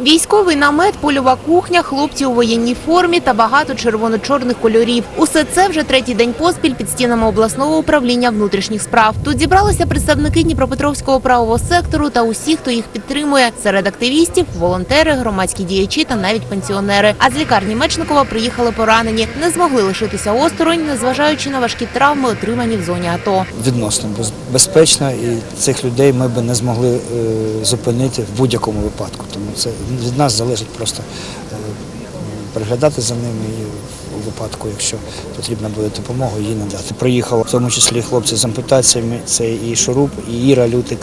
Військовий намет, польова кухня, хлопці у воєнній формі та багато червоно-чорних кольорів. Усе це вже третій день поспіль під стінами обласного управління внутрішніх справ. Тут зібралися представники Дніпропетровського правого сектору та усі, хто їх підтримує. Серед активістів – волонтери, громадські діячі та навіть пенсіонери. А з лікарні Мечникова приїхали поранені. Не змогли лишитися осторонь, незважаючи на важкі травми, отримані в зоні АТО. відносно без- безпечно, і цих людей ми би не змогли е, зупинити в будь-якому випадку. Тому це від нас залежить просто е, приглядати за ними і у випадку, якщо потрібна буде допомога, її надати. Приїхали в тому числі хлопці з ампутаціями, це і Шуруп, і Іра Лютик.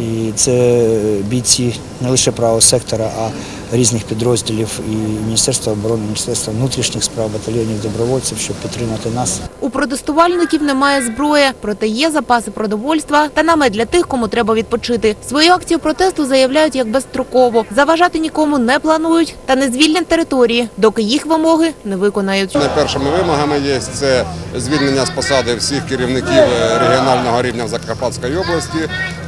І це бійці не лише правого сектора, а різних підрозділів і Міністерства оборони, Міністерства внутрішніх справ, батальйонів добровольців, щоб підтримати нас. У протестувальників немає зброї, проте є запаси продовольства та намет для тих, кому треба відпочити. Свою акцію протесту заявляють як безстроково. Заважати нікому не планують та не звільнять території, доки їх вимоги не виконають. Найпершими вимогами є це звільнення з посади всіх керівників е, регіонального рівня в Закарпатській області,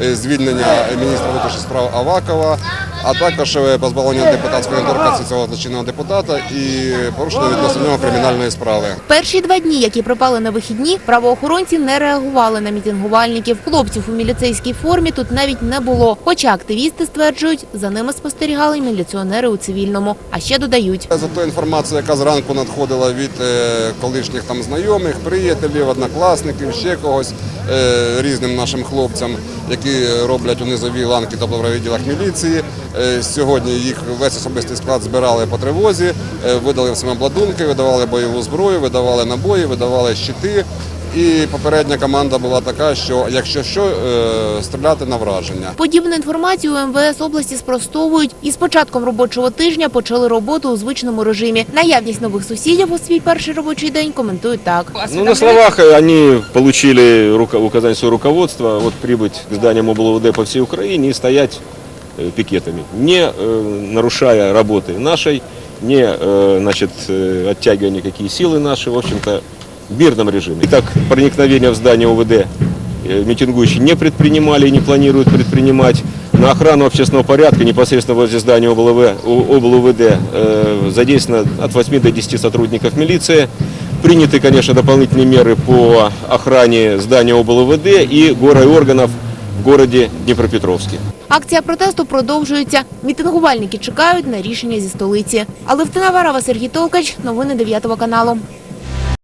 е, звільнення міністра внутрішніх справ Авакова, а також е, позбавлення депутатської недоторканності цього злочинного депутата і порушення відносно нього кримінальної справи. Перші два дні, які припали на вихідні, правоохоронці не реагували на мітингувальників. Хлопців у міліцейській формі тут навіть не було. Хоча активісти стверджують, за ними спостерігали міліціонери у цивільному. А ще додають. За ту інформацію, яка зранку надходила від е, колишніх там знайомих, приятелів, однокласників, ще когось е, різним нашим хлопцям, які роблять у низовій ланки, тобто в відділах міліції. Е, Сьогодні їх весь особистий склад збирали по тривозі, е, видали всім обладунки, видавали бойову зброю, видавали набої, видавали щити. І попередня команда була така, що якщо що, е, стріляти на враження. Подібну інформацію у МВС області спростовують і з початком робочого тижня почали роботу у звичному режимі. Наявність нових сусідів у свій перший робочий день коментують так. Ну, на словах они получили руко- указание своего руководства вот прибыть к зданиям облвд по всей Украине и стоять пикетами, не э, нарушая работы нашей, не э, значит, э, оттягивая никакие силы наши, в общем-то, в мирном режиме. Итак, проникновение в здание ОВД э, митингующие не предпринимали и не планируют предпринимать. На охрану общественного порядка непосредственно возле здания облв, облвд э, задействовано от 8 до 10 сотрудников милиции. Приняты, конечно, дополнительные меры по охране здания облвд и гора и органов в городе Дніпропетровське. Акція протесту продовжується. Мітингувальники чекають на рішення зі столиці. Алевтина Варава, Сергій Толкач. Новини 9 каналу.